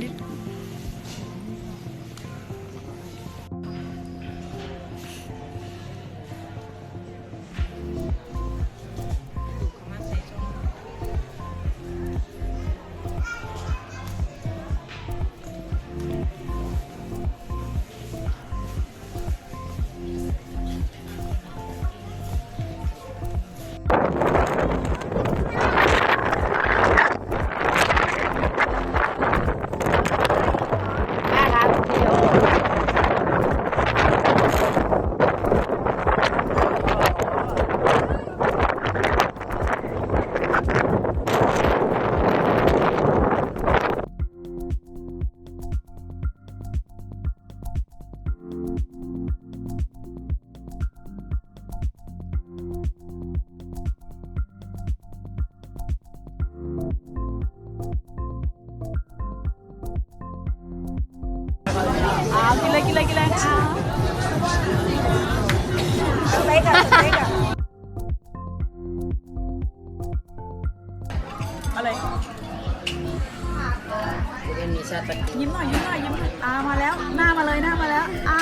นิ กินเลยกินเลยกินเลยอ้าวอะไรเรียนมีชาติตระกูลยิ้มหน่อยยิ้มหน่อยยิ้มหน่อยอ่ามาแล้วหน้ามาเลยหน้ามาแล้วอ่า